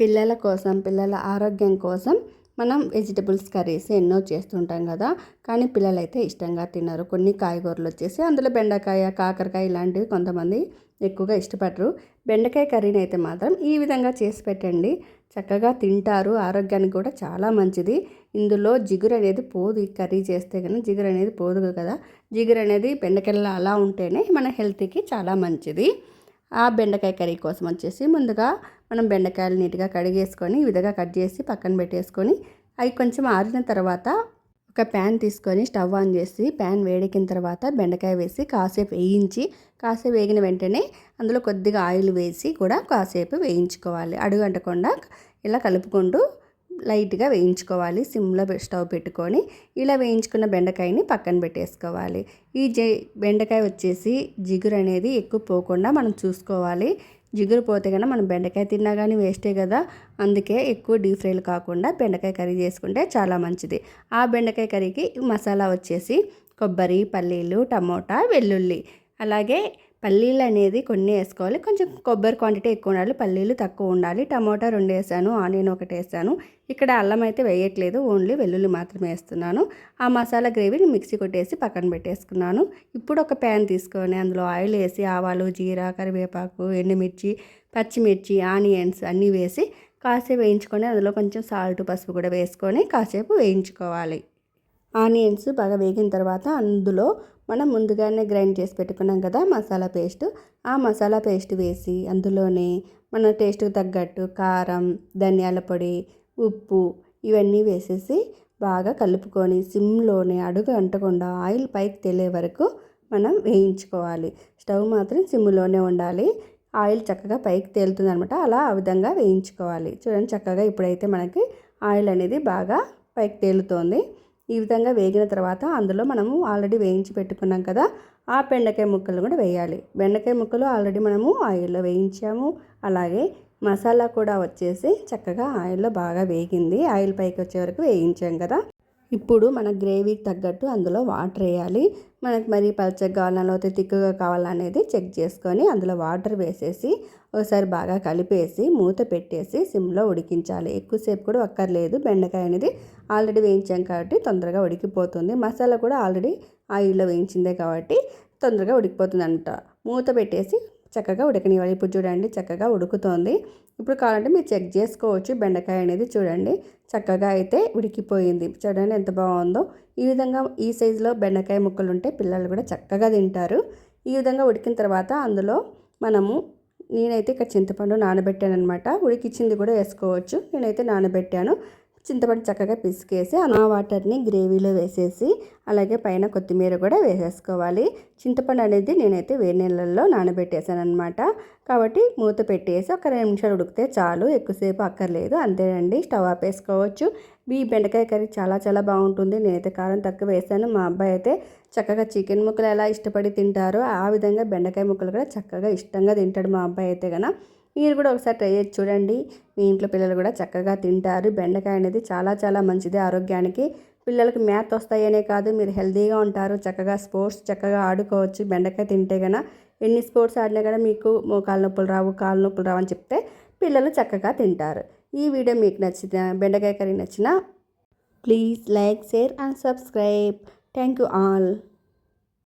పిల్లల కోసం పిల్లల ఆరోగ్యం కోసం మనం వెజిటబుల్స్ కర్రీస్ ఎన్నో చేస్తుంటాం కదా. కానీ పిల్లలైతే ఇష్టంగా తినరు. కొన్ని కాయగూరలు వచ్చేసి అందులో బెండకాయ కాకరకాయ ఇలాంటివి కొంతమంది ఎక్కువగా ఇష్టపడరు. బెండకాయ కర్రీని అయితే మాత్రం ఈ విధంగా చేసి పెట్టండి. చక్కగా తింటారు. ఆరోగ్యానికి కూడా చాలా మంచిది. ఇందులో జిగురు అనేది పోదు. ఈ కర్రీ చేస్తే కానీ జిగురు అనేది పోదు కదా. జిగురు అనేది బెండకాయలు అలా ఉంటేనే మన హెల్త్కి చాలా మంచిది. ఆ బెండకాయ కర్రీ కోసం వచ్చేసి ముందుగా మనం బెండకాయలు నీట్గా కడిగేసుకొని ఈ విధంగా కట్ చేసి పక్కన పెట్టేసుకొని అవి కొంచెం ఆరిన తర్వాత ఒక ప్యాన్ తీసుకొని స్టవ్ ఆన్ చేసి ప్యాన్ వేడెక్కిన తర్వాత బెండకాయ వేసి కాసేపు వేయించి కాసేపు వేగిన వెంటనే అందులో కొద్దిగా ఆయిల్ వేసి కూడా కాసేపు వేయించుకోవాలి. అడుగు అంటకుండా ఇలా కలుపుకుంటూ లైట్గా వేయించుకోవాలి. సిమ్లో స్టవ్ పెట్టుకొని ఇలా వేయించుకున్న బెండకాయని పక్కన పెట్టేసుకోవాలి. ఈ జె బెండకాయ వచ్చేసి జిగురు అనేది ఎక్కువ పోకుండా మనం చూసుకోవాలి. జిగురు పోతే కన్నా మనం బెండకాయ తిన్నా కానీ వేస్టే కదా. అందుకే ఎక్కువ డీప్ ఫ్రైలు కాకుండా బెండకాయ కర్రీ చేసుకుంటే చాలా మంచిది. ఆ బెండకాయ కర్రీకి మసాలా వచ్చేసి కొబ్బరి పల్లీలు టమోటా వెల్లుల్లి. అలాగే పల్లీలు అనేది కొన్ని వేసుకోవాలి. కొంచెం కొబ్బరి క్వాంటిటీ ఎక్కువ ఉండాలి. పల్లీలు తక్కువ ఉండాలి. టమోటా రెండు వేసాను. ఆనియన్ ఒకటి వేసాను. ఇక్కడ అల్లం అయితే వేయట్లేదు. ఓన్లీ వెల్లుల్లి మాత్రమే వేస్తున్నాను. ఆ మసాలా గ్రేవీని మిక్సీ కొట్టేసి పక్కన పెట్టేసుకున్నాను. ఇప్పుడు ఒక ప్యాన్ తీసుకొని అందులో ఆయిల్ వేసి ఆవాలు జీరా కరివేపాకు ఎండుమిర్చి పచ్చిమిర్చి ఆనియన్స్ అన్నీ వేసి కాసేపు వేయించుకొని అందులో కొంచెం సాల్ట్ పసుపు కూడా వేసుకొని కాసేపు వేయించుకోవాలి. ఆనియన్స్ బాగా వేగిన తర్వాత అందులో మనం ముందుగానే గ్రైండ్ చేసి పెట్టుకున్నాం కదా మసాలా పేస్ట్. ఆ మసాలా పేస్ట్ వేసి అందులోనే మన టేస్ట్కి తగ్గట్టు కారం ధనియాల పొడి ఉప్పు ఇవన్నీ వేసేసి బాగా కలుపుకొని సిమ్లోనే అడుగు అంటకుండా ఆయిల్ పైకి తెలియ వరకు మనం వేయించుకోవాలి. స్టవ్ మాత్రం సిమ్లోనే ఉండాలి. ఆయిల్ చక్కగా పైకి తేలుతుంది అనమాట అలా ఆ విధంగా వేయించుకోవాలి. చూడండి చక్కగా ఇప్పుడైతే మనకి ఆయిల్ అనేది బాగా పైకి తేలుతోంది. ఈ విధంగా వేగిన తర్వాత అందులో మనము ఆల్రెడీ వేయించి పెట్టుకున్నాం కదా ఆ బెండకాయ ముక్కలు కూడా వేయాలి. బెండకాయ ముక్కలు ఆల్రెడీ మనము ఆయిల్లో వేయించాము. అలాగే మసాలా కూడా వచ్చేసి చక్కగా ఆయిల్లో బాగా వేగింది. ఆయిల్ పైకి వచ్చే వరకు వేయించాం కదా. ఇప్పుడు మన గ్రేవీకి తగ్గట్టు అందులో వాటర్ వేయాలి. మనకి మరి పచ్చగా కావాలన్నా లేకపోతే తిక్కుగా కావాలనేది చెక్ చేసుకొని అందులో వాటర్ వేసేసి ఒకసారి బాగా కలిపేసి మూత పెట్టేసి సిమ్లో ఉడికించాలి. ఎక్కువసేపు కూడా ఒక్కర్లేదు బెండకాయ అనేది ఆల్రెడీ వేయించాం కాబట్టి తొందరగా ఉడికిపోతుంది. మసాలా కూడా ఆల్రెడీ ఆయిల్లో వేయించిందే కాబట్టి తొందరగా ఉడికిపోతుంది అంట మూత పెట్టేసి చక్కగా ఉడకనివ్వాలి. ఇప్పుడు చూడండి చక్కగా ఉడుకుతోంది. ఇప్పుడు కావాలంటే మీరు చెక్ చేసుకోవచ్చు. బెండకాయ అనేది చూడండి చక్కగా అయితే ఉడికిపోయింది. చూడండి ఎంత బాగుందో. ఈ విధంగా ఈ సైజులో బెండకాయ ముక్కలు ఉంటే పిల్లలు కూడా చక్కగా తింటారు. ఈ విధంగా ఉడికిన తర్వాత అందులో మనము నేనైతే ఇక్కడ చింతపండు నానబెట్టాను అనమాట ఉడికిచ్చింది కూడా వేసుకోవచ్చు. నేనైతే నానబెట్టాను. చింతపండు చక్కగా పిసికేసి ఆ వాటర్ని గ్రేవీలో వేసేసి అలాగే పైన కొత్తిమీర కూడా వేసేసుకోవాలి. చింతపండు అనేది నేనైతే వేడి నీళ్ళల్లో నానబెట్టేశాను అనమాట కాబట్టి మూత పెట్టేసి ఒక రెండు నిమిషాలు ఉడికితే చాలు ఎక్కువసేపు అక్కర్లేదు. అంతేనండి స్టవ్ ఆపేసుకోవచ్చు. ఈ బెండకాయ కర్రీ చాలా చాలా బాగుంటుంది. నేనైతే కారం తక్కువ వేసాను. మా అబ్బాయి అయితే చక్కగా చికెన్ ముక్కలు ఎలా ఇష్టపడి తింటారో ఆ విధంగా బెండకాయ ముక్కలు కూడా చక్కగా ఇష్టంగా తింటాడు మా అబ్బాయి అయితే కనుక మీరు కూడా ఒకసారి ట్రై చేసి చూడండి. మీ ఇంట్లో పిల్లలు కూడా చక్కగా తింటారు. బెండకాయ అనేది చాలా చాలా మంచిది ఆరోగ్యానికి. పిల్లలకు మ్యాథ్ వస్తాయనే కాదు. మీరు హెల్తీగా ఉంటారు చక్కగా స్పోర్ట్స్ చక్కగా ఆడుకోవచ్చు. బెండకాయ తింటే కన్నా ఎన్ని స్పోర్ట్స్ ఆడినా కూడా మీకు మోకాలు నొప్పులు రావు కాలు నొప్పులు రావు అని చెప్తే పిల్లలు చక్కగా తింటారు. ఈ వీడియో మీకు నచ్చిన బెండకాయ కర్రీ నచ్చిన please like share and subscribe. Thank you all.